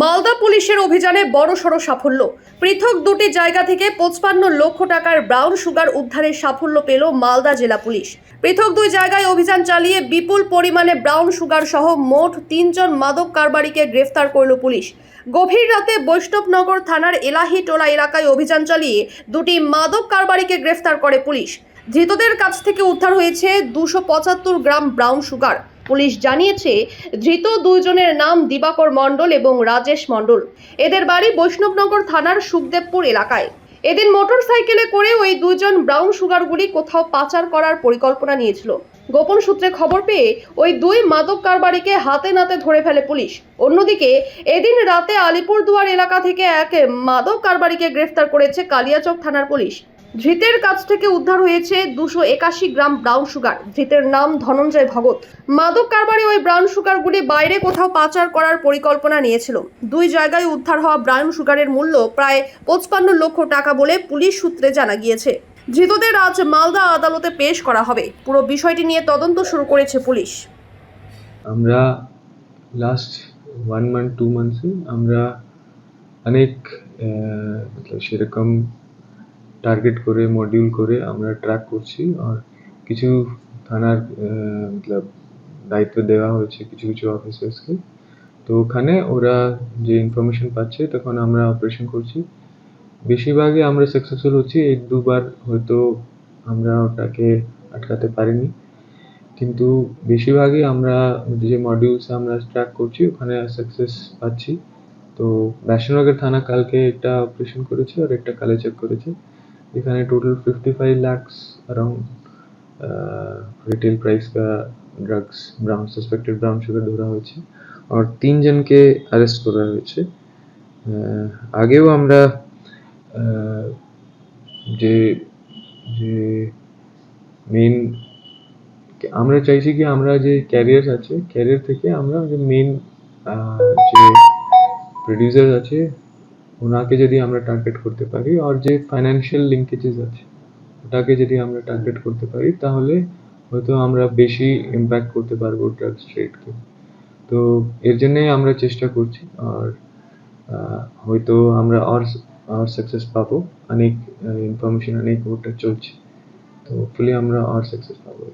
মালদা পুলিশের অভিযানে বড়সড় সাফল্য। পৃথক দুটি জায়গা থেকে পঁচপান্ন লক্ষ টাকার ব্রাউন সুগার উদ্ধারের সাফল্য পেল মালদা জেলা পুলিশ। পৃথক দুই জায়গায় অভিযান চালিয়ে বিপুল পরিমাণে ব্রাউন সুগার সহ মোট তিনজন মাদক কারবারিকে গ্রেফতার করল পুলিশ। গভীর রাতে বৈষ্ণবনগর থানার এলাহিটোলা এলাকায় অভিযান চালিয়ে দুটি মাদক কারবারিকে গ্রেফতার করে পুলিশ। ধৃতদের কাছ থেকে উদ্ধার হয়েছে দুশো পঁচাত্তর গ্রাম ব্রাউন সুগার। পুলিশ জানিয়েছে, ধৃত দুইজনের নাম দিবাকর মণ্ডল এবং রাজেশ মণ্ডল। এদের বাড়ি বৈষ্ণবনগর থানার সুখদেবপুর এলাকায়। এদিন মোটর সাইকেলে করে ওই দুইজন ব্রাউন সুগারগুলি কোথাও পাচার করার পরিকল্পনা নিয়েছিল। গোপন সূত্রে খবর পেয়ে ওই দুই মাদক কারবারিকে হাতে নাতে ধরে ফেলে পুলিশ। অন্যদিকে, এদিন রাতে আলিপুরদুয়ার এলাকা থেকে এক মাদক কারবারিকে গ্রেফতার করেছে কালিয়াচক থানার পুলিশ। ধৃতের কাছ থেকে উদ্ধার হয়েছে দুশো একাশি গ্রাম ব্রাউন সুগার। ধৃতের নাম ধনঞ্জয় ভগত। মাদক কারবারে ওই ব্রাউন সুগারগুলি বাইরে কোথাও পাচার করার পরিকল্পনা নিয়েছিল। দুই জায়গায় উদ্ধার হওয়া ব্রাউন সুগারের মূল্য প্রায় পঁচপান্ন লক্ষ টাকা বলে পুলিশ সূত্রে জানা গিয়েছে। ধৃতদের আজ মালদা আদালতে পেশ করা হবে। পুরো বিষয়টি নিয়ে তদন্ত শুরু করেছে পুলিশ। আমরা লাস্ট ওয়ান মান্থ টু মান্থসে আমরা অনেক সেরকম টার্গেট করে মডিউল করে আমরা ট্র্যাক করছি আর কিছু থানার মতলব দায়িত্ব দেওয়া হয়েছে কিছু কিছু অফিসার্সকে তো ওখানে ওরা যে ইনফরমেশন পাচ্ছে তখন আমরা অপারেশন করছি। বেশিরভাগই আমরা সাকসেসফুল হচ্ছি এক দুবার হয়তো আমরা ওটাকে আটকাতে পারিনি। কিন্তু বেশিরভাগই আমরা যে মডিউলস আমরা ট্র্যাক করছি, ওখানে সাকসেস পাচ্ছি। তো বৈষ্ণবনগর থানা কালকে একটা অপারেশন করেছে আর একটা কালে চেক করেছে। এখানে total fifty five lakhs around retail price का drugs brown suspected brown sugar ধরা হয়েছে আর তিনজনকে অ্যারেস্ট করা হয়েছে আহ, আগেও আমরা আহ, যে যে মেন আমরা চাইছি কি আমরা যে ক্যারিয়ার আছে ক্যারিয়ার থেকে আমরা যে মেন যে প্রডিউসার আছে ওনাকে যদি আমরা টার্গেট করতে পারি আর যে ফাইন্যান্সিয়াল লিঙ্কেজেস আছে, ওটাকে যদি আমরা টার্গেট করতে পারি, তাহলে হয়তো আমরা বেশি ইম্প্যাক্ট করতে পারব ড্রাগস ট্রেডকে তো এর জন্যই আমরা চেষ্টা করছি, আর হয়তো আমরা আর আর সাকসেস পাবো। অনেক ইনফরমেশন অনেক ওটা চলছে। তো হোপফুলি আমরা আর সাকসেস পাবো।